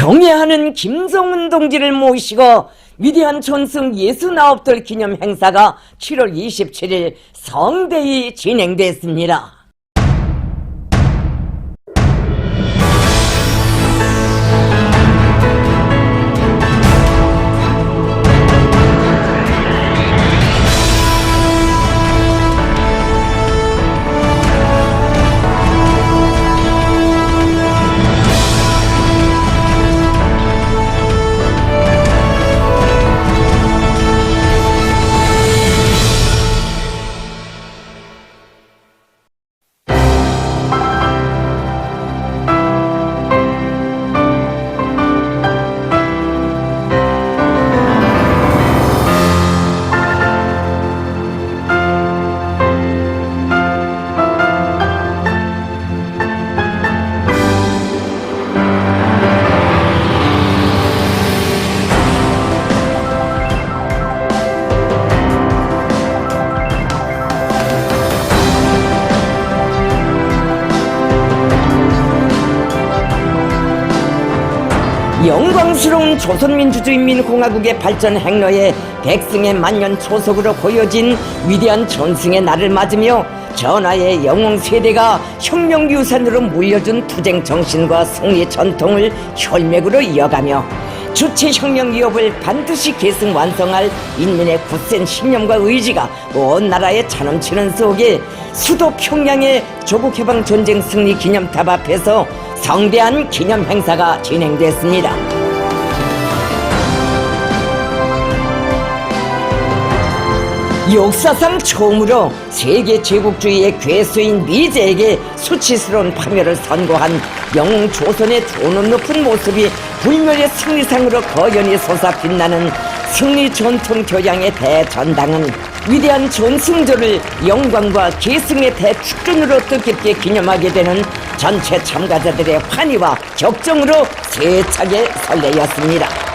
경애하는 김성은 동지를 모시고 위대한 전승 69돌 기념 행사가 7월 27일 성대히 진행됐습니다. 영광스러운 조선민주주의인민공화국의 발전 행로에 백승의 만년 초석으로 보여진 위대한 전승의 날을 맞으며 전하의 영웅 세대가 혁명 유산으로 물려준 투쟁 정신과 승리 전통을 혈맥으로 이어가며 주체 혁명 기업을 반드시 계승 완성할 인민의 굳센 신념과 의지가 온 나라에 차넘치는 속에 수도 평양의 조국 해방 전쟁 승리 기념탑 앞에서 성대한 기념 행사가 진행됐습니다. 역사상 처음으로 세계 제국주의의 괴수인 미제에게 수치스러운 파멸을 선고한 영웅 조선의 존엄 높은 모습이 불멸의 승리상으로 거연히 솟아 빛나는 승리 전통 교양의 대전당은 위대한 전승조를 영광과 계승의 대축전으로 뜻깊게 기념하게 되는 전체 참가자들의 환희와 격정으로 세차게 설레였습니다.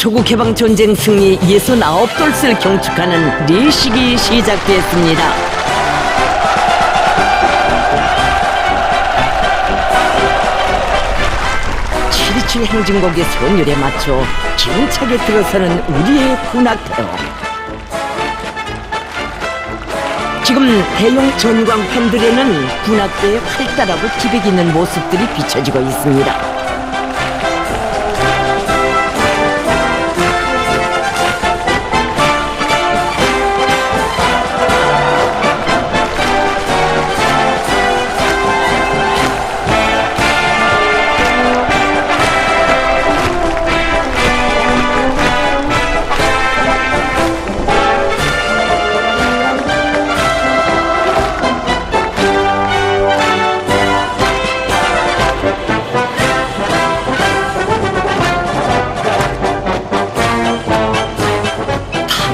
조국 해방 전쟁 승리 69돌을 경축하는 리식이 시작됐습니다. 치리치 행진곡의 선율에 맞춰 기운차게 들어서는 우리의 군악대요. 지금 대형 전광판들에는 군악대의 활달하고 기백 있는 모습들이 비춰지고 있습니다.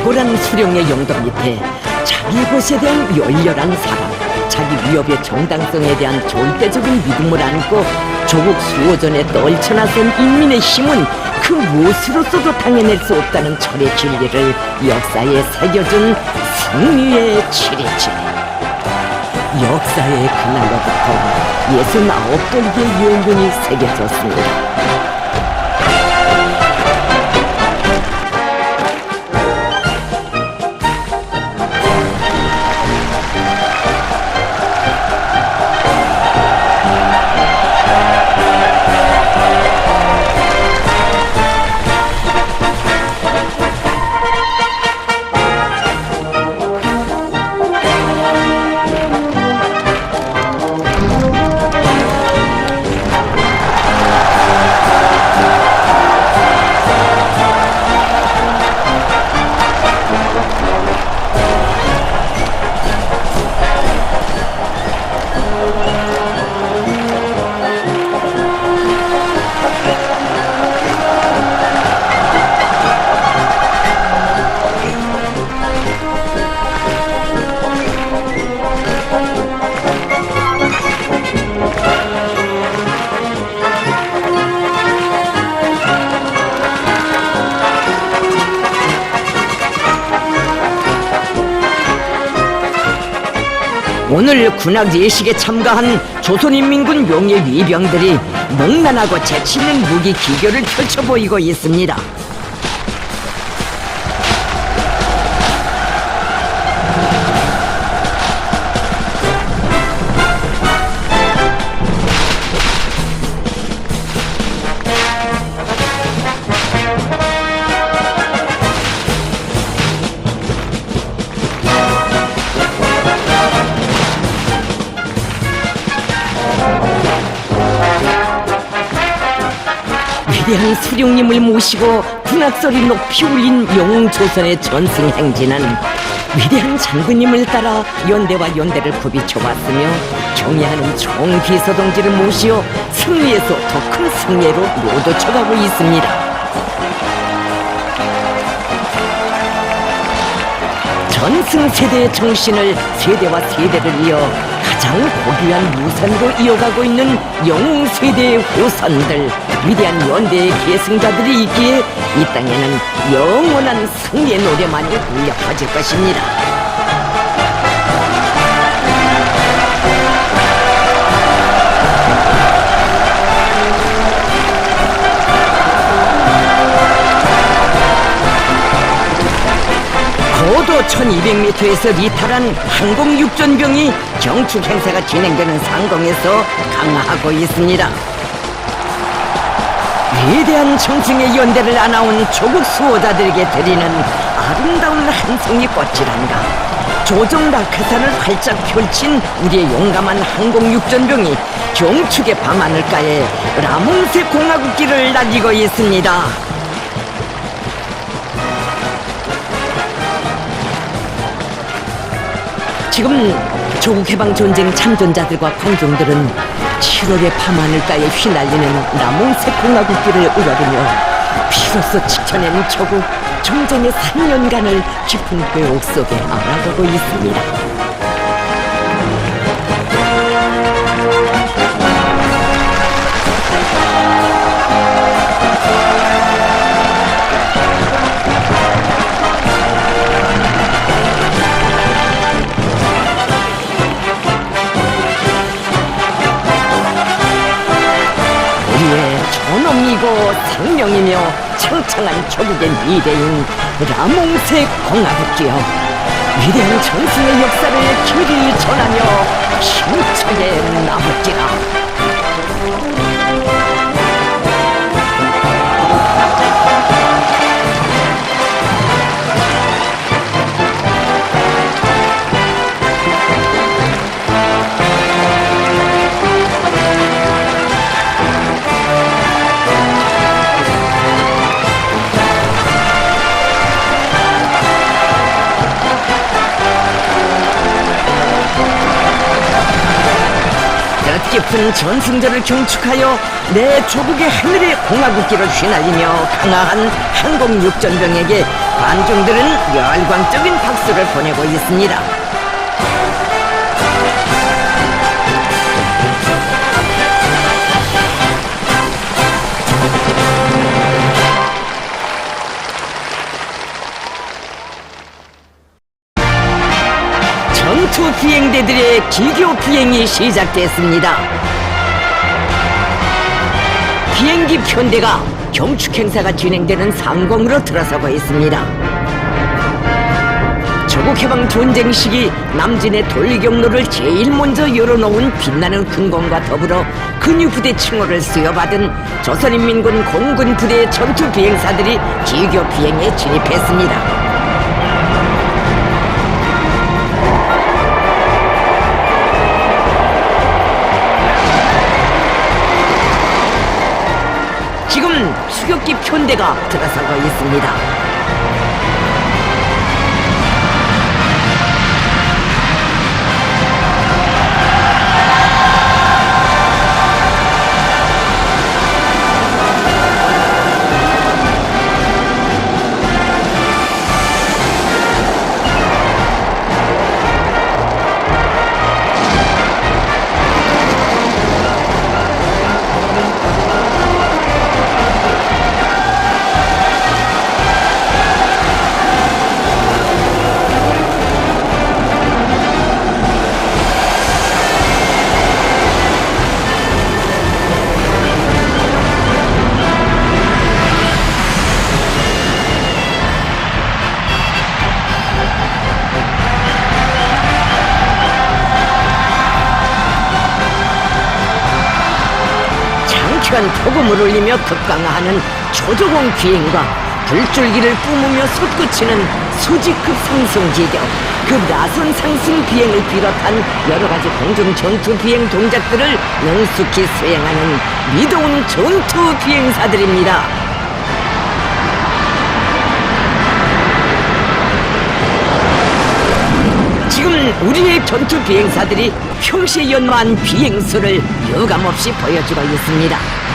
탁월한 수령의 영도 밑에 자기 것에 대한 열렬한 사랑, 자기 위협의 정당성에 대한 절대적인 믿음을 안고 조국 수호전에 떨쳐나선 인민의 힘은 그 무엇으로서도 당해낼 수 없다는 철의 진리를 역사에 새겨준 승리의 치리치. 역사의 그날로부터 예순아홉 돌기의 유행군이 새겨졌습니다. 오늘 군악 예식에 참가한 조선인민군 용의 위병들이猛난하고 재치있는 무기 기교를 펼쳐 보이고 있습니다. 수룡님을 모시고 군악소리 높이 울린 영웅 조선의 전승 행진은 위대한 장군님을 따라 연대와 연대를 부비춰왔으며 경의하는 총비서동지를 모시어 승리에서 더 큰 승리로 모도쳐가고 있습니다. 전승 세대의 정신을 세대와 세대를 이어 가장 고귀한 유산으로 이어가고 있는 영웅 세대의 후손들 위대한 연대의 계승자들이 있기에 이 땅에는 영원한 승리의 노래만이 울려 퍼질 것입니다. 고도 1200m에서 리탈한 항공 육전병이 경축 행사가 진행되는 상공에서 강화하고 있습니다. 위대한 정승의 연대를 안아온 조국 수호자들에게 드리는 아름다운 한 송이 꽃이란가. 조정 낙하산을 활짝 펼친 우리의 용감한 항공 육전병이 경축의 밤하늘가에 라몬세 공화국기를 날리고 있습니다. 지금 조국 해방 전쟁 참전자들과 관중들은 7월의 밤 하늘가에 휘날리는 남홍색 공화국기를 우러르며 피로써 지켜낸 조국 전쟁의 3년간을 깊은 회옥 속에 알아가고 있습니다. 존엄이고 생명이며 창창한 조국의 미래인 라몽색 공화국기여 위대한 전승의 역사를 길이 전하며 힘차게 남을지라 깊은 전승절을 경축하여 내 조국의 하늘의 공화국기를 휘날리며 강화한 항공 육전병에게 관중들은 열광적인 박수를 보내고 있습니다. 기교 비행이 시작됐습니다. 비행기 편대가 경축 행사가 진행되는 상공으로 들어서고 있습니다. 조국 해방 전쟁 시기 남진의 돌경로를 제일 먼저 열어놓은 빛나는 군공과 더불어 근위부대 칭호를 수여받은 조선인민군 공군 부대의 전투 비행사들이 기교 비행에 진입했습니다. 추격기 편대가 들어서고 있습니다. 올리며 급강하하는 조조공 비행과 불줄기를 뿜으며 솟구치는 수직급 상승 기격, 그 나선 상승 비행을 비롯한 여러 가지 공중 전투 비행 동작들을 능숙히 수행하는 미도운 전투 비행사들입니다. 지금 우리의 전투 비행사들이 평시에 연마한 비행수를 유감없이 보여주고 있습니다.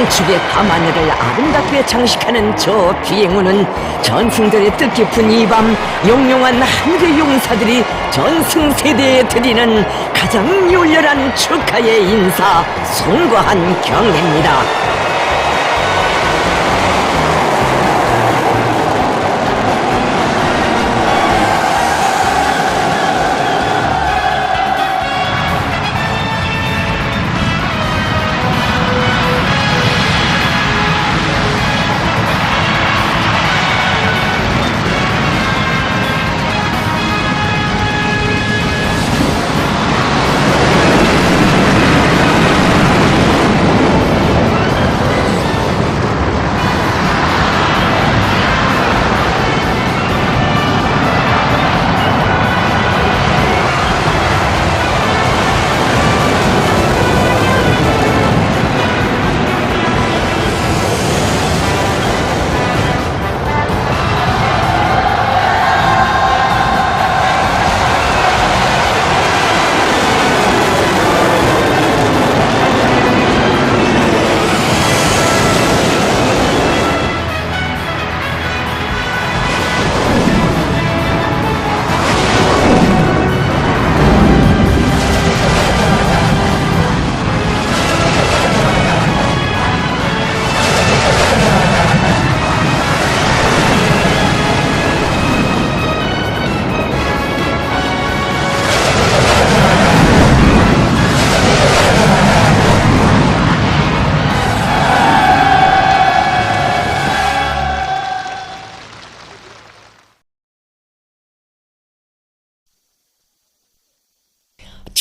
경축의 밤하늘을 아름답게 장식하는 저 비행우는 전승들의 뜻깊은 이 밤 용용한 하늘의 용사들이 전승 세대에 드리는 가장 열렬한 축하의 인사 송구한 경례입니다.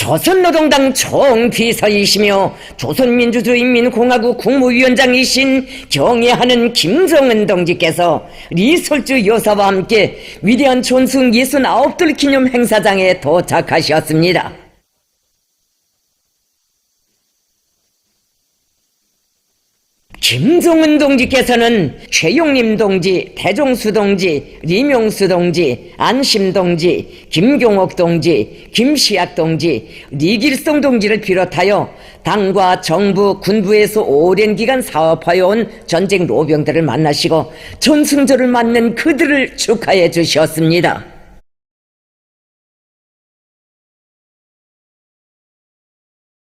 조선노동당 총비서이시며 조선민주주의인민공화국 국무위원장이신 경애하는 김정은 동지께서 리솔주 여사와 함께 위대한 존승 69돌 기념 행사장에 도착하셨습니다. 김종은 동지께서는 최용림 동지, 대종수 동지, 리명수 동지, 안심 동지, 김경옥 동지, 김시학 동지, 리길성 동지를 비롯하여 당과 정부, 군부에서 오랜 기간 사업하여 온 전쟁 로병들을 만나시고 전승절을 맞는 그들을 축하해 주셨습니다.